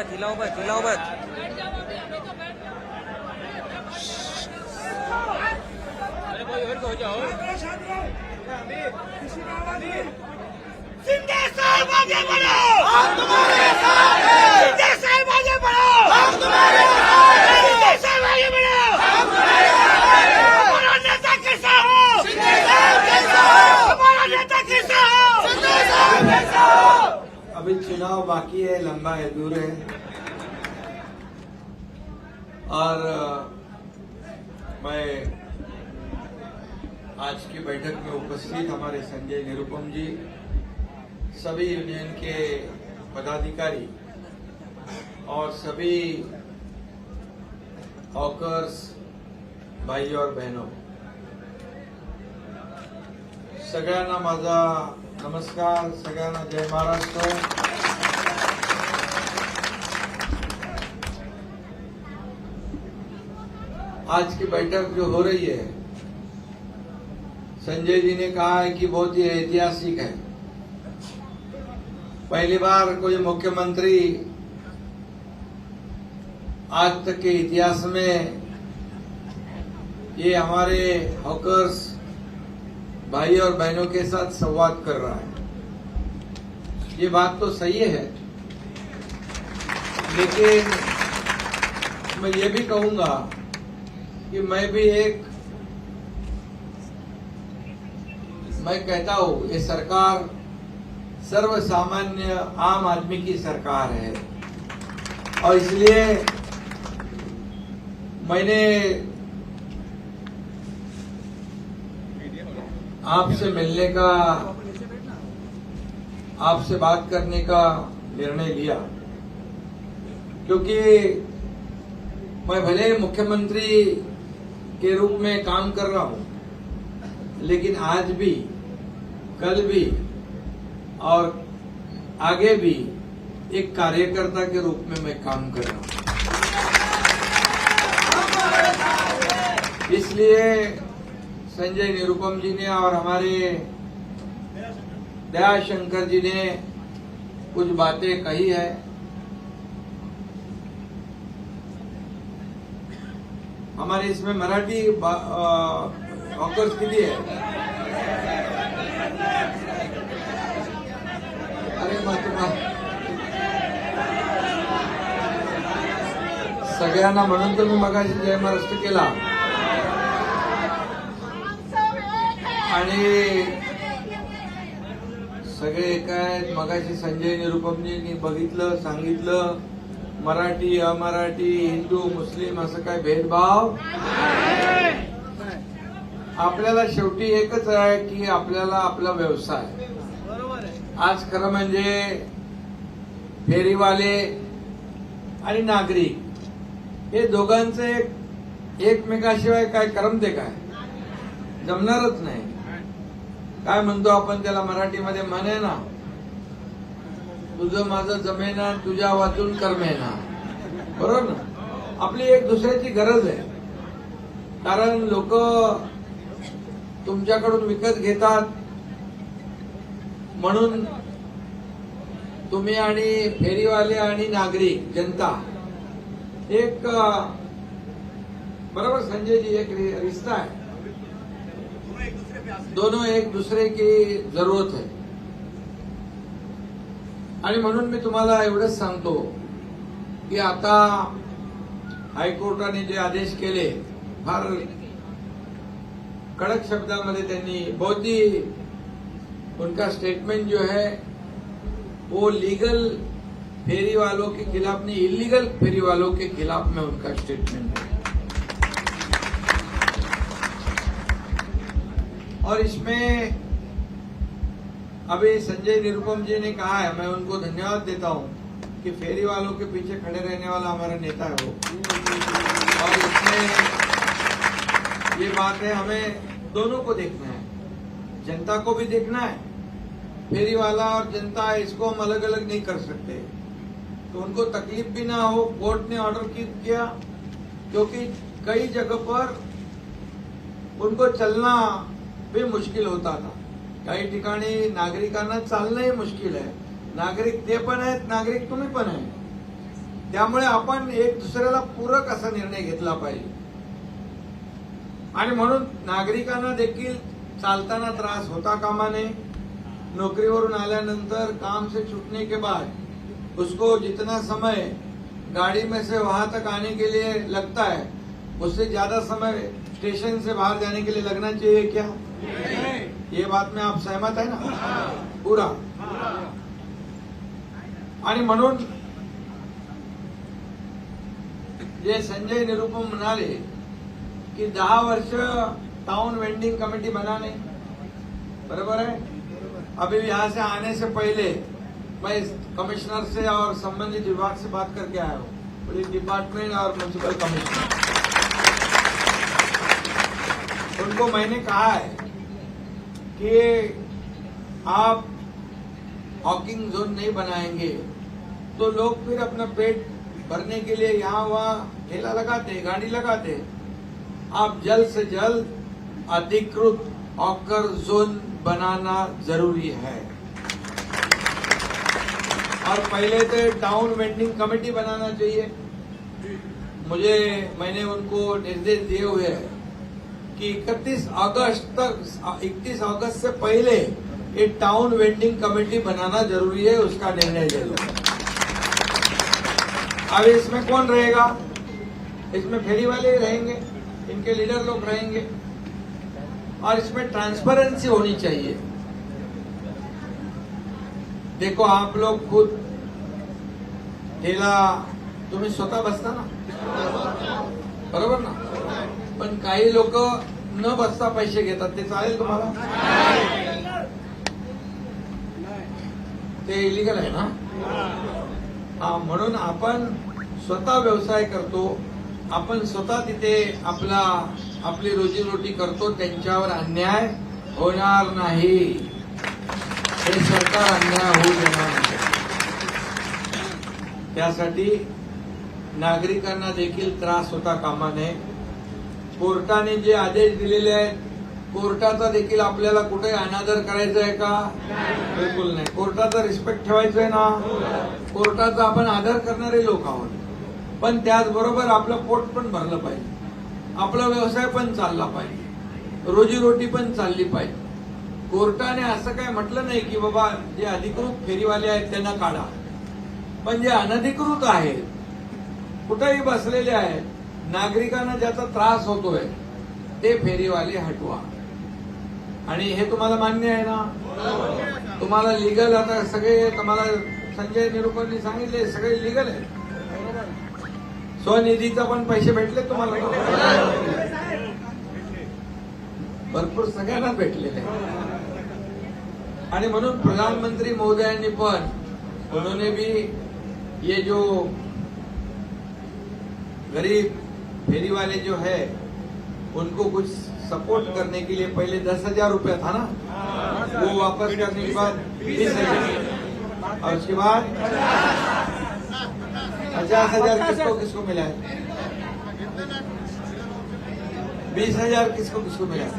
उभं तिला उभं तिला उभं शिंदे साहब आगे बढ़ो हम तुम्हारे साथ हैं शिंदे साहब आगे बढ़ो हम तुम्हारे साथ हैं शिंदे साहब आगे बढ़ो हम तुम्हारे साथ हैं हमारा नेता कैसा हो शिंदे साहब कैसा हो हमारा नेता कैसा हो शिंदे साहब कैसा हो अभी चुनाव बाकी है, लंबा है, दूर है। और मैं आज की बैठक में उपस्थित हमारे संजय निरुपम जी, सभी यूनियन के पदाधिकारी और सभी हॉकर्स भाई और बहनों, सगळ्यांना माझा नमस्कार, सगळ्यांना जय महाराष्ट्र. आज की बैठक जो हो रही है, संजय जी ने कहा है कि बहुत ही ऐतिहासिक है। पहली बार कोई मुख्यमंत्री आज तक के इतिहास में ये हमारे हॉकर्स भाई और बहनों के साथ संवाद कर रहा है। ये बात तो सही है। लेकिन मैं ये भी कहूँगा कि मैं भी एक, मैं कहता हूँ, ये सरकार सर्व सामान्य आम आदमी की सरकार है। और इसलिए मैंने आपसे मिलने का, आपसे बात करने का निर्णय लिया। क्योंकि मैं भले मुख्यमंत्री के रूप में काम कर रहा हूँ, लेकिन आज भी, कल भी, और आगे भी एक कार्यकर्ता के रूप में मैं काम कर रहा हूँ। इसलिए संजय निरुपम जी ने और हमारे दयाशंकर जी ने कुछ बातें कही है। हमारे इसमें मराठी ऑफर्स किती आहे अरे सगळ्यांना म्हणून तर मी मगाशी जय महाराष्ट्र केला. आणि सगळे काय मगाशी संजय निरुपमजींनी बघितलं सांगितलं मराठी अमराठी हिंदू मुस्लिम असं काय भेदभाव? आपल्याला शेवटी एकच आहे की आपल्याला आपला व्यवसाय. आज खरं म्हणजे फेरीवाले आणि नागरिक हे दोघांचे एकमेकाशिवाय काय करमते काय? जमणारच नाही. काय म्हणतो आपण त्याला मराठीमध्ये? म्हणे ना तुझं माझं जमेना तुझ्या वाचून कर्मेना. बरोबर ना? आपली एक दुसऱ्याची गरज आहे. कारण लोक तुमच्याकडून विकत घेतात. म्हणून तुम्ही आणि फेरीवाले आणि नागरिक जनता एक बरोबर संजय जी एक रिश्ता आहे. दोनों एक दूसरे की ज़रूरत है। आणि म्हणून मी तुम्हाला एवढंच सांगतो की आता जे आदेश केले, फार कड़क शब्दामध्ये त्यांनी बहुत ही उनका स्टेटमेंट जो है, वो लीगल फेरी वालों के खिलाफ नहीं इलीगल फेरी वालों के खिलाफ में उनका स्टेटमेंट है। और इसमें अभी संजय निरुपम जी ने कहा है, मैं उनको धन्यवाद देता हूँ कि फेरी वालों के पीछे खड़े रहने वाला हमारा नेता है वो। और इसमें ये बात है, हमें दोनों को देखना है। जनता को भी देखना है, फेरी वाला और जनता इसको हम अलग अलग नहीं कर सकते। तो उनको तकलीफ़ भी ना हो, कोर्ट ने ऑर्डर किया, क्योंकि कई जगह पर उनको चलना भी मुश्किल होता आता. काही ठिकाणी नागरिकांना चालणंही मुश्किल आहे. नागरिक ते पण आहेत नागरिक तुम्ही पण आहे त्यामुळे आपण एक दुसऱ्याला पूरक असा निर्णय घेतला पाहिजे. आणि म्हणून नागरिकांना देखील चालताना त्रास होता कामा नये नौकरीवरून आल्यानंतर काम से छूटने के बाद उसको जितना समय गाड़ी में से वहां तक आने के लिए लगता है उससे ज्यादा समय स्टेशन से बाहर जाने के लिए लगना चाहिए क्या? ये बात में आप सहमत है ना? पूरा। आणि म्हणून जे संजय निरुपम म्हणाले की दहा वर्ष टाउन वेंडिंग कमेटी बनाने बराबर है अभी यहाँ से आने से पहले मैं कमिश्नर से और संबंधित विभाग से बात करके आया हूँ। पुलिस डिपार्टमेंट और म्यूनिसिपल कमिश्नर उनको मैंने कहा है कि आप हॉकिंग जोन नहीं बनाएँगे तो लोग फिर अपना पेट भरने के लिए यहाँ वहाँ ठेला लगाते, गाड़ी लगाते। आप जल्द से जल्द अधिकृत हॉकर जोन बनाना ज़रूरी है। और पहले तो टाउन वेंडिंग कमेटी बनाना चाहिए। मुझे, मैंने उनको निर्देश दिए हुए हैं। कि 31 अगस्त तक 31 अगस्त से पहले ये टाउन वेंडिंग कमेटी बनाना ज़रूरी है, उसका निर्णय ले लो। अब इसमें कौन रहेगा? इसमें फेरी वाले रहेंगे, इनके लीडर लोग रहेंगे। और इसमें ट्रांसपेरेंसी होनी चाहिए। देखो, आप लोग खुद ठेला, तुम्ही स्वतः बसता ना? बरोबर ना? पण काही लोक न बसता पैसे घेतात. ते चालेल तुम्हाला? ते इलिगल आहे ना? हा म्हणून आपण स्वतः व्यवसाय करतो. आपण स्वतः तिथे आपला आपली रोजीरोटी करतो. त्यांच्यावर अन्याय होणार नाही. हे सरकार अन्याय होऊ देणार नाही. त्यासाठी नागरिकांना देखील त्रास होता कामा नये कोर्टाने जे आदेश दिलेले आहेत कोर्टाचा देखील आपल्याला कुठे अनादर करायचा आहे का? बिलकुल नाही. कोर्टाचा रिस्पेक्ट ठेवायचा आहे ना? कोर्टाचा आपण आदर करणारे लोक आहोत. पण त्याचबरोबर आपलं पोट पण भरलं पाहिजे. आपला व्यवसाय पण चालला पाहिजे. रोजीरोटी पण चालली पाहिजे. कोर्टाने असं काय म्हटलं नाही की बाबा जे अधिकृत फेरीवाले आहेत त्यांना काढा. पण जे अनधिकृत आहेत कुठेही बसलेले आहेत नागरिकांना ज्याचा त्रास होतोय ते फेरीवाले हटवा. आणि हे तुम्हाला मान्य आहे ना? तुम्हाला लिगल आता सगळे तुम्हाला संजय निरुपमनी सांगितले सगळे लिगल आहे. स्वनिधीचा पण पैसे भेटले तुम्हाला. भरपूर सगळ्यांना भेटलेले. आणि म्हणून प्रधानमंत्री मोदयांनी पण उन्होंने भी ये जो गरीब फेरी वाले जो है उनको कुछ सपोर्ट करने के लिए पहले दस हज़ार रुपया था ना? वो वापस करने के बाद बीस हज़ार और उसके बाद पचास हज़ार किसको किसको मिला है? बीस हज़ार किसको किसको मिला है?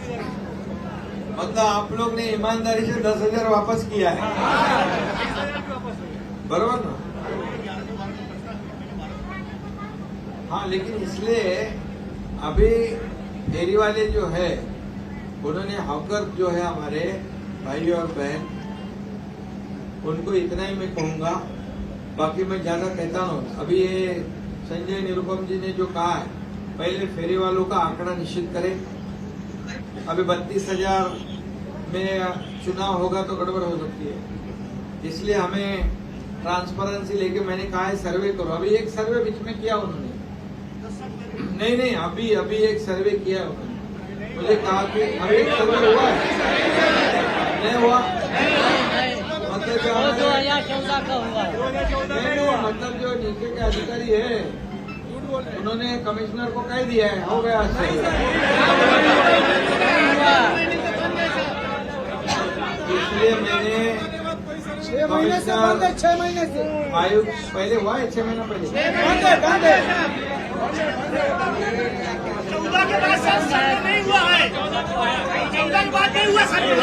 मतलब आप लोग ने ईमानदारी से दस हज़ार वापस किया है। बरोबर ना? हाँ लेकिन इसलिए अभी डेयरी वाले जो है, उन्होंने हॉकर जो है हमारे भाई और बहन, उनको इतना ही मैं कहूँगा, बाकी मैं ज़्यादा कहता हूँ। अभी ये संजय निरुपम जी ने जो कहा है, पहले फेरी वालों का आंकड़ा निश्चित करें। अभी बत्तीस हज़ार में चुनाव होगा तो गड़बड़ हो सकती है। इसलिए हमें ट्रांसपेरेंसी लेके मैंने कहा है, सर्वे करो। अभी एक सर्वे बीच में किया उन्होंने। नहीं नहीं, अभी अभी एक सर्वे किया मुझे कहा कि अभी एक सर्वे हुआ है। नहीं हुआ। मतलब हुआ नहीं नहीं मतलब जो नीचे के अधिकारी है, उन्होंने कमिश्नर को कह दिया है, हो गया इसलिए मैंने छह महीने से बंद है छह महीने से। आयुक्त पहले हुआ है छह महीना पहले? बंद है बंद है। चौदह के बाद नहीं हुआ है। चौदह के बाद नहीं हुआ सर्वे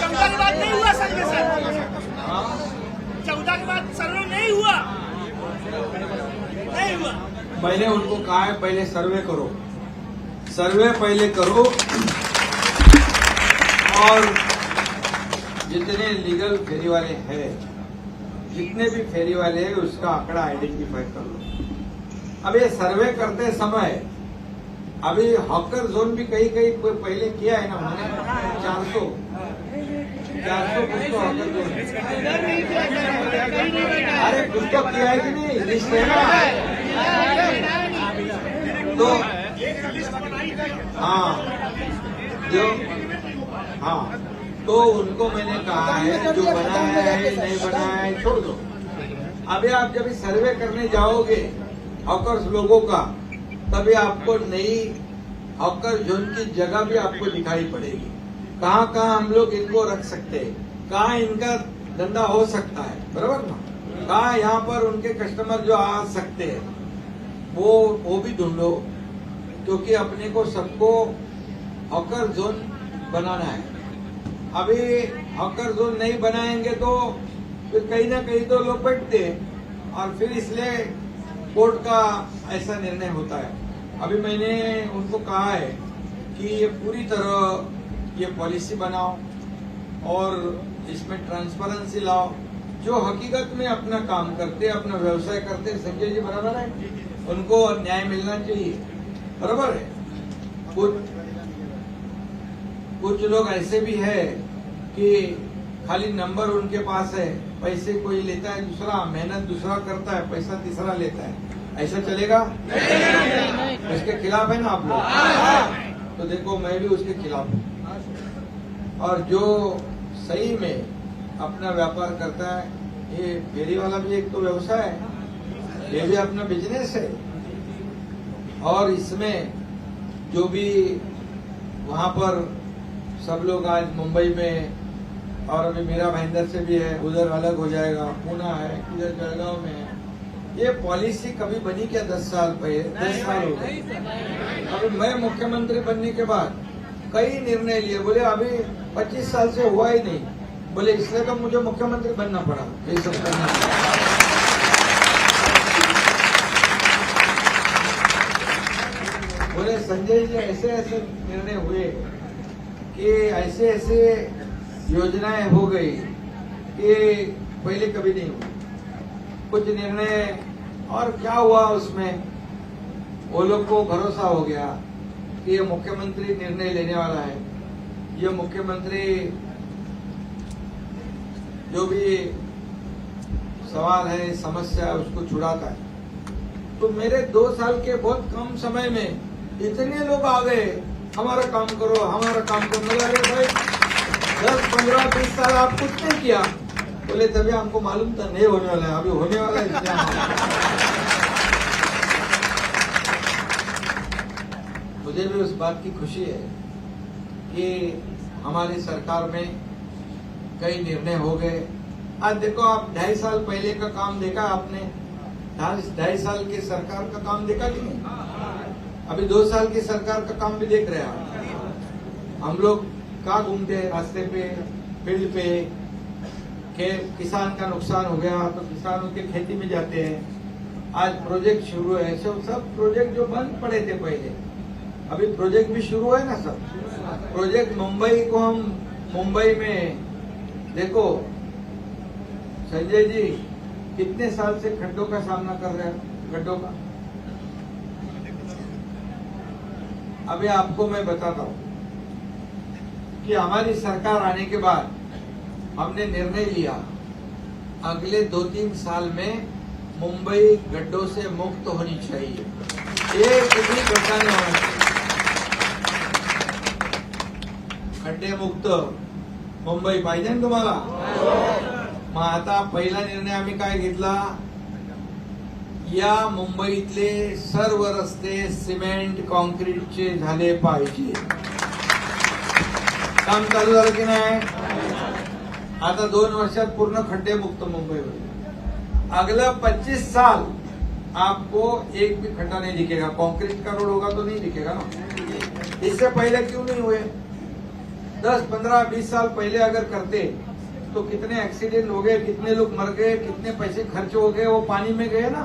चौदह के बाद नहीं हुआ सर्वे सर चौदह के बाद सर्वे नहीं हुआ। मैंने उनको कहा है पहले सर्वे करो। सर्वे पहले करो। और जितने लीगल फेरी वाले हैं, जितने भी फेरी वाले हैं, उसका आंकड़ा आइडेंटिफाई कर लो। अब ये सर्वे करते समय, अभी हॉकर जोन भी कहीं कहीं कोई पहले किया है ना मैंने चार सौ। चार सौ कुछ तो हॉकर जोन अरे कुछ तो किया है कि नहीं? लिस्ट है ना? तो हाँ जो हाँ। तो उनको मैंने कहा है, जो बनाया है, नहीं बनाया है, छोड़ दो। अभी आप जब सर्वे करने जाओगे, हॉकर्स लोगों का, तभी आपको नई हॉकर जोन की जगह भी आपको दिखाई पड़ेगी। कहाँ कहाँ हम लोग इनको रख सकते हैं? कहाँ इनका धंधा हो सकता है? बराबर ना? कहाँ यहाँ पर उनके कस्टमर जो आ सकते हैं? वो वो भी ढूंढो, क्योंकि अपने को सबको हॉकर जोन बनाना है। अभी हॉकर जोन नहीं बनाएँगे तो फिर कहीं ना कहीं तो लोग बैठते हैं। और फिर इसलिए कोर्ट का ऐसा निर्णय होता है। अभी मैंने उनको कहा है कि ये पूरी तरह ये पॉलिसी बनाओ और इसमें ट्रांसपेरेंसी लाओ। जो हकीकत में अपना काम करते, अपना व्यवसाय करते, संजय जी बराबर है। उनको न्याय मिलना चाहिए। बराबर है? कुछ कुछ लोग ऐसे भी है कि खाली नंबर उनके पास है पैसे कोई लेता है दूसरा मेहनत दूसरा करता है पैसा तीसरा लेता है। ऐसा चलेगा? उसके खिलाफ है ना आप लोग? तो देखो मैं भी उसके खिलाफ हूँ। और जो सही में अपना व्यापार करता है ये फेरी वाला भी एक तो व्यवसाय है। ये भी अपना बिज़नेस है। और इसमें जो भी वहाँ पर सब लोग आज मुंबई में और अभी मेरा महेंद्र से भी है उधर अलग हो जाएगा पूना है इधर जलगांव में है। ये पॉलिसी कभी बनी क्या दस साल पहले? दस साल हो गए। अभी मैं मुख्यमंत्री बनने के बाद कई निर्णय लिए बोले अभी पच्चीस साल से हुआ ही नहीं। बोले इसलिए तो मुझे मुख्यमंत्री बनना पड़ा ये सब करना बोले संजय जी ऐसे ऐसे निर्णय हुए। कि ऐसे ऐसे योजनाएँ हो गई कि पहले कभी नहीं हुई। कुछ निर्णय और क्या हुआ उसमें? वो लोग को भरोसा हो गया कि ये मुख्यमंत्री निर्णय लेने वाला है। ये मुख्यमंत्री जो भी सवाल है, समस्या है, उसको छुड़ाता है। तो मेरे दो साल के बहुत कम समय में इतने लोग आ गए हमारा काम करो, हमारा काम करो। अरे भाई, दस, पंद्रह, बीस साल आप कुछ नहीं किया। बोले, तभी हमको मालूम था, नहीं होने वाला है, अभी होने वाला है मुझे भी उस बात की खुशी है कि हमारी सरकार में कई निर्णय हो गए। आज देखो, आप ढाई साल पहले का काम देखा आपने? ढाई साल की सरकार का काम देखा कि नहीं? अभी दो साल की सरकार का काम भी देख रहे हैं हम लोग कहाँ घूमते हैं? रास्ते पे, फ़ील्ड पे? के किसान का नुकसान हो गया तो किसानों के खेती में जाते हैं। आज प्रोजेक्ट शुरू है, सब सब प्रोजेक्ट जो बंद पड़े थे पहले, अभी प्रोजेक्ट भी शुरू है ना सब? प्रोजेक्ट मुंबई को हम मुंबई में, देखो, संजय जी, कितने साल से खड्डों का सामना कर रहे हैं गड्ढों का अभी आपको मैं बताता हूँ कि हमारी सरकार आने के बाद हमने निर्णय लिया अगले दो तीन साल में मुंबई गड्ढों से मुक्त होनी चाहिए। एक भी गड्ढा नहीं होना चाहिए? खड्डे मुक्त मुंबई पाहिजे ना तुम्हाला? मग आता पहिला निर्णय आम्ही काय घेतला? या मुंबईतले सर्व रस्ते सिमेंट कॉन्क्रीटचे झाले पाहिजे. काम चालू झालं की नाही? आता दोन वर्षात पूर्ण खड्डे मुक्त मुंबई होईल अगला 25 साल आपको एक भी खड्डा नहीं दिखेगा. कंक्रीट का रोड होगा तो नहीं दिखेगा ना? इससे पहले क्यों नहीं हुए? दस, पंद्रह, बीस साल पहले अगर करते तो कितने एक्सीडेंट हो गए, कितने लोग मर गए, कितने पैसे खर्च हो गए, वो पानी में गए ना?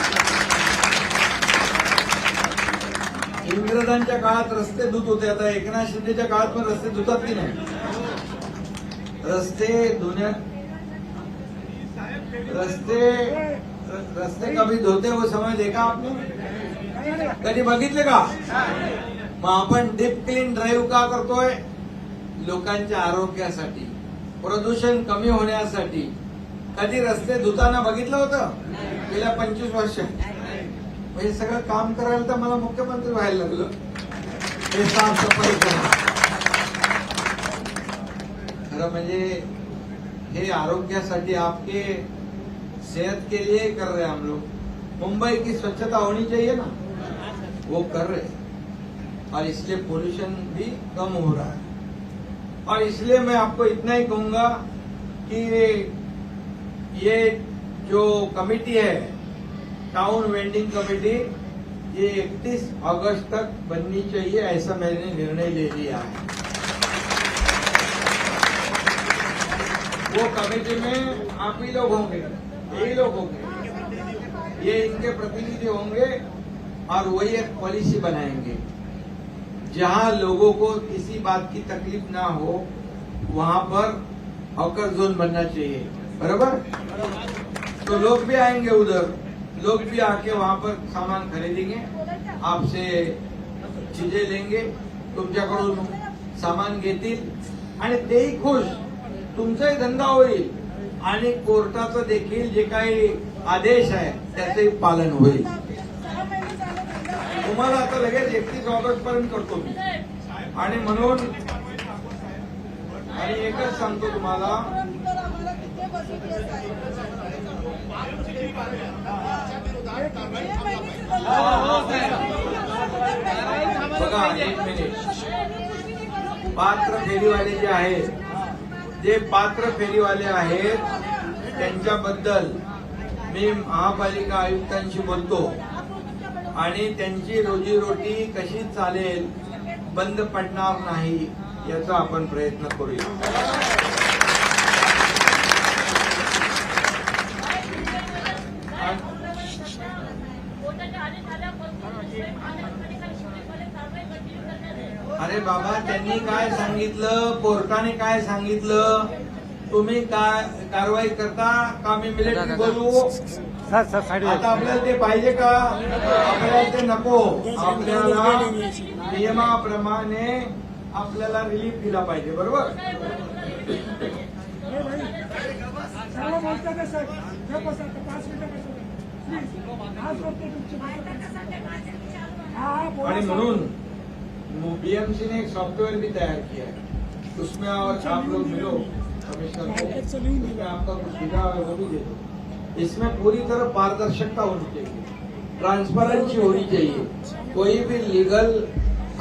इंग्रजांच्या काळात रस्ते धुत होते. आता एकनाथ शिंदेच्या काळात पण रस्ते धुतात की नाही? रस्ते धुण्या रस्ते रस्ते कभी धोते हो समज का कधी बघितले का? मग आपण डीप क्लीन ड्राईव्ह का करतोय? लोकांच्या आरोग्यासाठी प्रदूषण कमी होण्यासाठी. कधी रस्ते धुताना बघितलं होतं? गेल्या पंचवीस वर्ष सगळं काम तर मला मुख्यमंत्री व्हायला लागलं. हे साफसफाई करा खरं आपके सेहत के लिए कर रहे हम लोग. मुंबई की स्वच्छता होनी चाहिए ना? वो कर रहे और इसलिए पोल्यूशन भी कम हो रहा है. और इसलिए मैं आपको इतना ही कहूँगा कि ये जो कमेटी है टाउन वेंडिंग कमेटी ये 31 अगस्त तक बननी चाहिए, ऐसा मैंने निर्णय ले लिया है। वो कमेटी में आप ही लोग होंगे, यही लोग होंगे। ये इनके प्रतिनिधि होंगे और वही एक पॉलिसी बनाएँगे। जहाँ लोगों को किसी बात की तकलीफ़ ना हो, वहाँ पर हॉकर जोन बनना चाहिए। बराबर? तो लोग भी आएँगे उधर। लोग भी आके वहां पर सामान खरीदेंगे आपसे चीजें लेंगे तुमच्याकडून सामान घेतील आणि तेही खुश. तुमचाही धंदा होईल आणि कोर्टाचं देखील जे काही आदेश आहे त्याचंही पालन होईल. तुम्हाला आता लगेच एकतीस ऑगस्ट पर्यंत करतो मी. आणि म्हणून आणि एकच सांगतो तुम्हाला बघा एक मिनिट पात्र फेरीवाले जे आहेत जे पात्र फेरीवाले आहेत त्यांच्याबद्दल मी महापालिका आयुक्तांशी बोलतो. आणि त्यांची रोजीरोटी कशी चालेल बंद पडणार नाही याचा आपण प्रयत्न करूया. बाबा त्यांनी काय सांगितलं? कोर्टाने काय सांगितलं? तुम्ही काय कारवाई करता का? मी मिलिटरी बोलू? आता आपल्याला ते पाहिजे का? आपल्याला ते नको. आपल्याला नियमाप्रमाणे आपल्याला रिलीफ दिला पाहिजे बरोबर? आणि. म्हणून बीएमसी ने एक सॉफ्टवेयर भी तैयार किया है। उसमें और आप लोग मिलो कमिश्नर को। आपका कुछ सुझाव है वो भी दे दो। इसमें पूरी तरह पारदर्शकता होनी चाहिए। ट्रांसपेरेंसी होनी चाहिए। कोई भी लीगल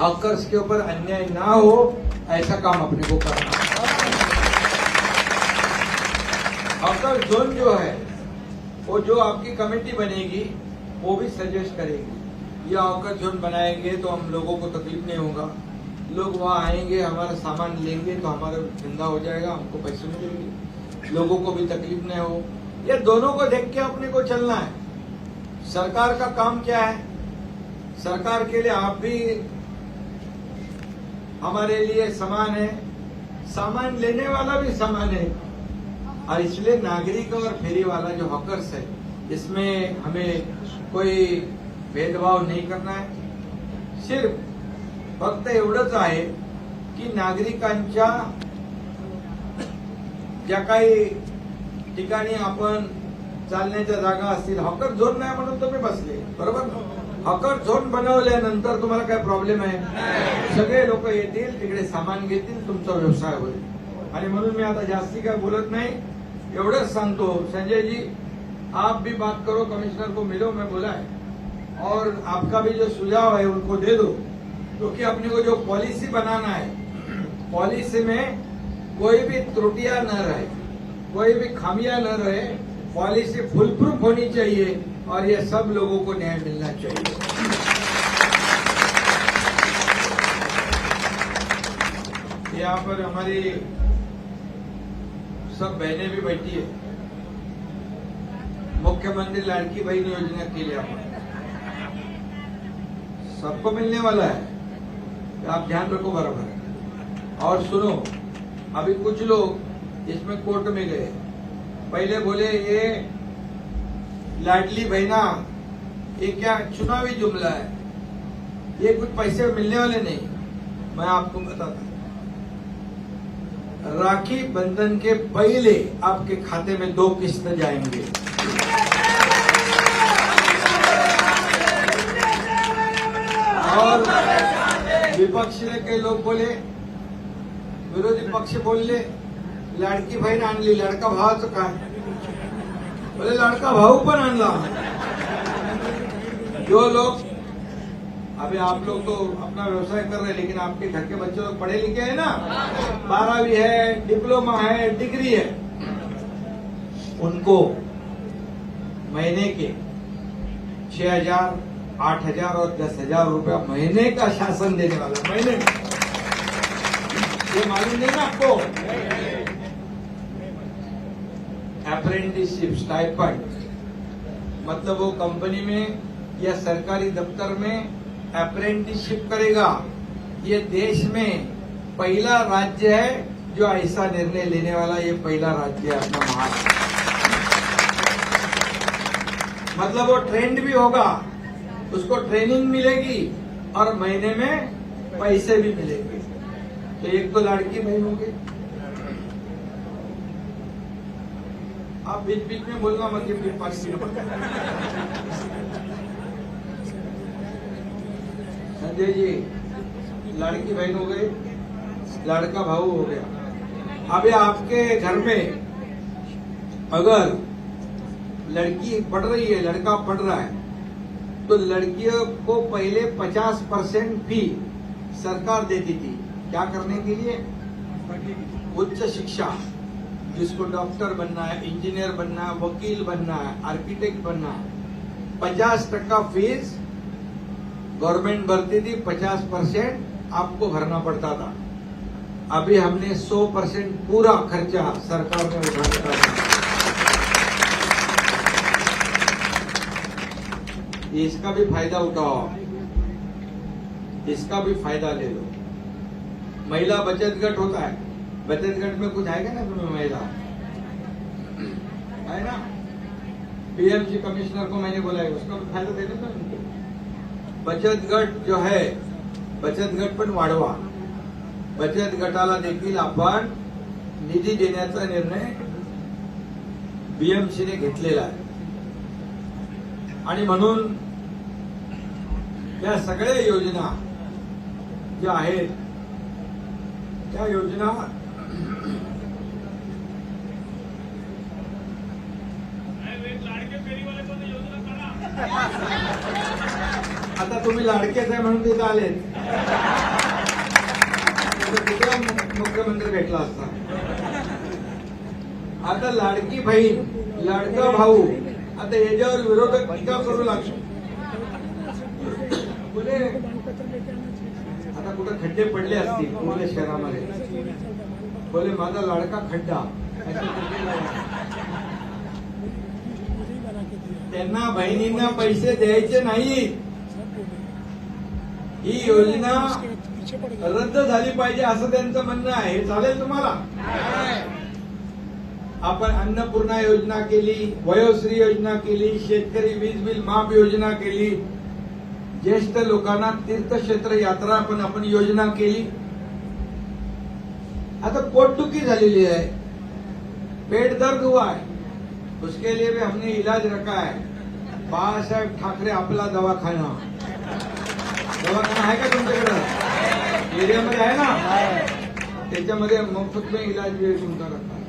हॉकर्स के ऊपर अन्याय ना हो ऐसा काम अपने को करना हॉकर जोन जो है वो जो आपकी कमेटी बनेगी वो भी सजेस्ट करेगी। ये हॉकर जोन बनाएँगे तो हम लोगों को तकलीफ़ नहीं होगा। लोग वहाँ आएँगे, हमारा सामान लेंगे तो हमारा धंधा हो जाएगा, हमको पैसे मिलेंगे। लोगों को भी तकलीफ़ नहीं हो। ये दोनों को देख के अपने को चलना है। सरकार का काम क्या है? सरकार के लिए आप भी हमारे लिए समान है। सामान लेने वाला भी समान है। और इसलिए नागरिक और फेरी वाला जो हॉकर्स है, इसमें हमें कोई भेदभाव नहीं करना है सिर्फ फक्त एवढंच आहे की नागरिकांच्या ज्या काही ठिकाणी आपण चालण्याच्या जागा असतील हॉकर झोन नाही म्हणून तुम्ही बसले बरोबर? हॉकर झोन बनवल्यानंतर तुम्हाला काय प्रॉब्लेम आहे? सगळे लोक येतील तिकडे सामान घेतील तुमचा व्यवसाय होईल. आणि म्हणून मी आता जास्ती काय बोलत नाही एवढंच सांगतो. संजयजी आप भी बात करो कमिश्नर को मिलो मैं बोला है. और आपका भी जो सुझाव है उनको दे दो। क्योंकि तो अपने को जो पॉलिसी बनाना है पॉलिसी में कोई भी त्रुटियाँ न रहे, कोई भी खामियाँ न रहे पॉलिसी फुल प्रूफ होनी चाहिए और ये सब लोगों को न्याय मिलना चाहिए। यहाँ पर हमारी सब बहनें भी बैठी है। मुख्यमंत्री लाड़की बहन योजना के लिए सबको मिलने वाला है। तो आप ध्यान रखो बराबर। और सुनो, अभी कुछ लोग इसमें कोर्ट में गए। पहले बोले, ये लाडली बहना, ये क्या चुनावी जुमला है? ये कुछ पैसे मिलने वाले नहीं। मैं आपको बताता राखी बंधन के पहले आपके खाते में दो किस्त जाएँगे। और विपक्ष के लोग बोले, विरोधी पक्ष बोल ले लाडकी बहीण आणली, लाडका भावाचं काय? बोले, लाडका भाऊ पण आणला. जो लोग, अभी आप लोग तो अपना व्यवसाय कर रहे हैं, लेकिन आपके घर के बच्चे लोग पढ़े लिखे हैं ना? बारहवीं है, डिप्लोमा है, डिग्री है। उनको महीने के छह हज़ार आठ हज़ार और दस हज़ार रुपया महीने का शासन देने वाला महीने ये मालूम नहीं ना आपको? अप्रेंटिसशिप स्टाइपेंड मतलब वो कंपनी में या सरकारी दफ्तर में अप्रेंटिसशिप करेगा। ये देश में पहला राज्य है जो ऐसा निर्णय लेने वाला ये पहला राज्य है अपना महाराष्ट्र। मतलब वो ट्रेंड भी होगा। उसको ट्रेनिंग मिलेगी और महीने में पैसे भी मिलेंगे। तो एक तो लड़की बहन होगी। आप बीच बीच में बोलना मत कि फिर संजय जी, लड़की बहन हो गई, लड़का भाऊ हो गया। अभी आपके घर में अगर लड़की पढ़ रही है, लड़का पढ़ रहा है तो लड़कियों को पहले 50 परसेंट फ़ी सरकार देती थी। क्या करने के लिए? उच्च शिक्षा, जिसको डॉक्टर बनना है, इंजीनियर बनना है, वकील बनना है, आर्किटेक्ट बनना है। पचास टका फ़ीस गवर्नमेंट भरती थी, पचास परसेंट आपको भरना पड़ता था। अभी हमने सौ परसेंट पूरा खर्चा सरकार ने उठा रखा इसका भी फायदा उठाओ। इसका भी फायदा ले लो। महिला बचत गट होता है। बचत गट में कुछ आएगा ना तुम्हें महिला? है ना? पीएमसी कमिश्नर को मैंने बोला है उसका भी फायदा दे दो उनको बचत गट जो है बचत गट पण वाढवा। बचत गटाला देखील आपण निधी देण्याचा निर्णय बीएमसीने घेतलेला आहे. आणि म्हणून या सगळ्या योजना ज्या आहेत त्या योजना आता तुम्ही लाडकेच आहे म्हणून तिथं आले कुठला मुख्यमंत्री भेटला असता. आता लाडकी बहीण लाडका भाऊ आता याच्यावर विरोधक टीका करू लागले. बोले आता कुठं खड्डे पडले असतील पुणे शहरामध्ये? बोले माझा लाडका खड्डा. त्यांना बहिणींना पैसे द्यायचे नाही. ही योजना रद्द झाली पाहिजे असं त्यांचं म्हणणं आहे. हे चालेल तुम्हाला? आपण अन्नपूर्णा योजना केली वयोश्री योजना केली शेतकरी वीज बिल माफ योजना केली. ज्येष्ठ लोकांना तीर्थक्षेत्र यात्रा पण आपण योजना केली. आता पोटदुखी झालेली आहे. पेट दर्द हुआ है. उसके लिए भी हमने इलाज रखा है. बाळासाहेब ठाकरे आपला दवाखाना. दवाखाना आहे का तुमच्याकडे? एरियामध्ये आहे ना? त्याच्यामध्ये मोफत में इलाज तुमचा रखा है.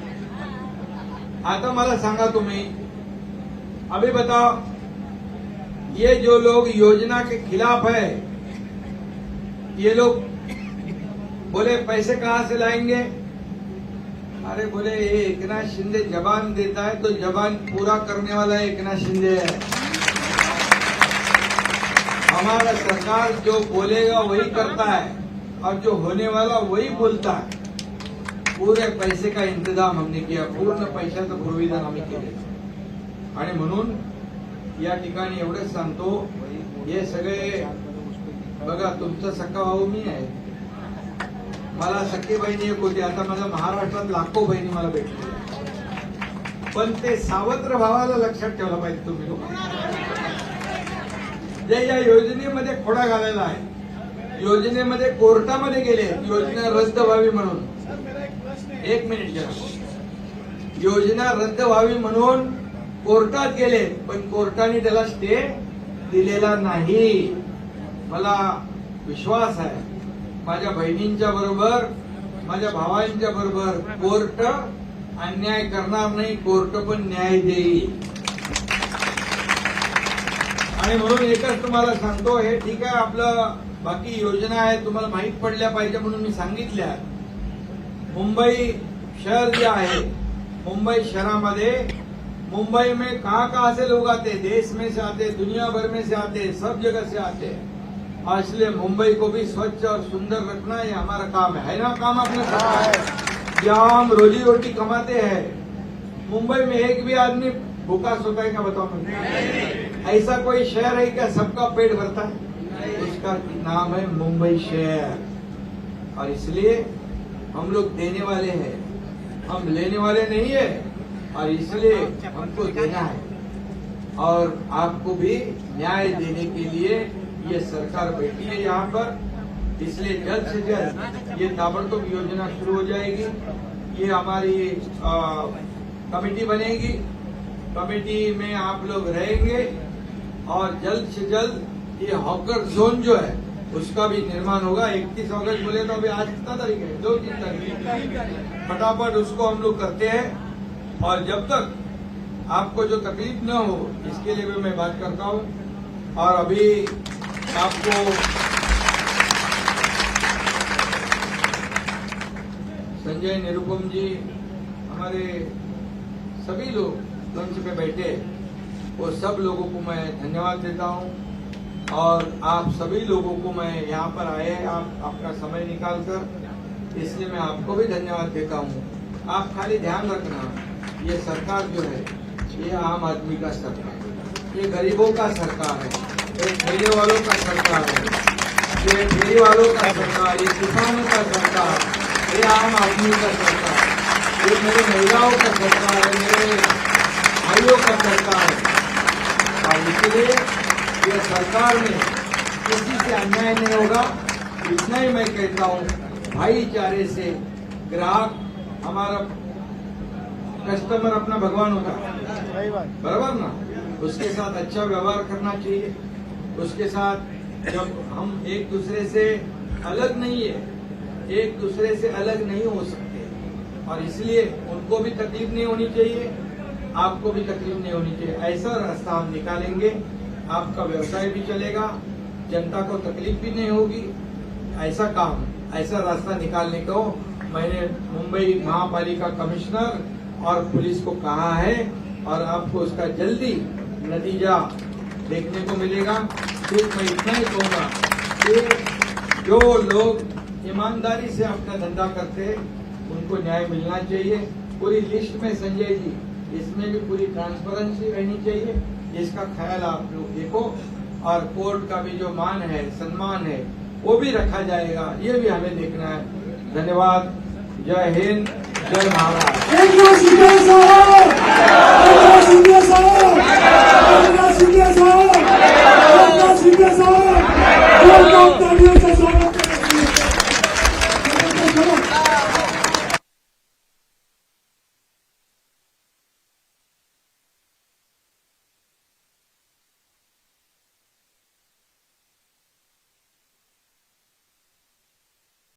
आता मला सांगा तुम्ही, अभी बताओ, ये जो लोग योजना के खिलाफ है, ये लोग बोले, पैसे कहाँ से लाएँगे? अरे बोले, ये एकनाथ शिंदे जबान देता है तो जबान पूरा करने वाला एकनाथ शिंदे है। हमारा सरकार जो बोलेगा वही करता है, और जो होने वाला वही बोलता है। पूरे पैसे का इंतजाम हमने किया पूर्ण पैशाचं प्रोव्हिजन आम्ही केले. आणि म्हणून या ठिकाणी एवढंच सांगतो हे सगळे बघा तुमचा सख्खा भाऊ मी आहे. मला सख्खी बहिणी एक होती आता माझ्या महाराष्ट्रात लाखो बहिणी मला भेटले. पण ते सावत्र भावाला लक्षात ठेवलं पाहिजे तुम्ही लोक. जे या योजनेमध्ये खोडा घालायला आहे योजनेमध्ये कोर्टामध्ये गेले योजना रद्द व्हावी म्हणून. एक मिनिट जरा. योजना रद्द व्हावी म्हणून कोर्टात गेले पण कोर्टाने त्याला स्टे दिलेला नाही. मला विश्वास आहे. माझ्या बहिणींच्या बरोबर माझ्या भावांच्या बरोबर कोर्ट अन्याय करणार नाही कोर्ट पण न्याय देईल. आणि म्हणून एकच तुम्हाला सांगतो हे ठीक आहे आपलं बाकी योजना आहे तुम्हाला माहीत पडल्या पाहिजे म्हणून मी सांगितल्या. मुंबई शहर जे आहे मुंबई शहरामध्ये मुंबई में कहाँ कहाँ से लोग आते हैं? देश में से आते हैं दुनिया भर में से आते हैं सब जगह से आते हैं। और इसलिए मुंबई को भी स्वच्छ और सुंदर रखना ये हमारा काम है। है ना काम अपने है? यहाँ हम रोजी रोटी कमाते हैं। मुंबई में एक भी आदमी भूखा सोता है क्या बताओ ऐसा कोई शहर है क्या सबका पेट भरता है? उसका नाम है मुंबई शहर। और इसलिए हम लोग देने वाले हैं। हम लेने वाले नहीं है और इसलिए हमको देना है। और आपको भी न्याय देने के लिए ये सरकार बैठी है यहाँ पर। इसलिए जल्द से जल्द ये ताबड़तोड़ योजना शुरू हो जाएगी। ये हमारी कमेटी बनेगी। कमेटी में आप लोग रहेंगे और जल्द से जल्द ये हॉकर जोन जो है उसका भी निर्माण होगा। इकतीस अगस्त बोले तो अभी आज कितना तारीख है? दो तीन तारीख। फटाफट उसको हम लोग करते हैं। और जब तक आपको जो तकलीफ़ न हो, इसके लिए भी मैं बात करता हूँ। और अभी आपको संजय निरुपम जी, हमारे सभी लोग मंच पे बैठे वो सब लोगों को मैं धन्यवाद देता हूँ। और आप सभी लोगों को मैं यहाँ पर आए, आप आपका समय निकाल कर इसलिए मैं आपको भी धन्यवाद देता हूँ। आप खाली ध्यान रखना, ये सरकार जो है, ये आम आदमी का सरकार है। ये गरीबों का सरकार है ये ठेले वालों का सरकार है। ये फेरी वालों का सरकार, ये किसानों का सरकार, ये आम आदमी का सरकार, ये मेरी महिलाओं का सरकार है, मेरे भाइयों का सरकार है। और इसलिए ये सरकार में किसी से अन्याय नहीं होगा। इतना ही मैं कहता हूँ, भाईचारे से ग्राहक हमारा कस्टमर अपना भगवान होता है। बराबर ना? उसके साथ अच्छा व्यवहार करना चाहिए। उसके साथ जब हम एक दूसरे से अलग नहीं है, एक दूसरे से अलग नहीं हो सकते। और इसलिए उनको भी तकलीफ़ नहीं होनी चाहिए, आपको भी तकलीफ़ नहीं होनी चाहिए। ऐसा रास्ता हम निकालेंगे। आपका व्यवसाय भी चलेगा, जनता को तकलीफ़ भी नहीं होगी। ऐसा काम, ऐसा रास्ता निकालने को मैंने मुंबई महापालिका कमिश्नर और पुलिस को कहा है और आपको उसका जल्दी नतीजा देखने को मिलेगा। सिर्फ़ मैं इतना ही कहूँगा कि जो लोग ईमानदारी से अपना धंधा करते हैं, उनको न्याय मिलना चाहिए। पूरी लिस्ट में संजय जी, इसमें भी पूरी ट्रांसपेरेंसी रहनी चाहिए। इसका ख्याल आप लोग देखो, और कोर्ट का भी जो मान है, सम्मान है, वो भी रखा जाएगा। ये भी हमें देखना है। धन्यवाद। जय हिंद, जय महाराष्ट्र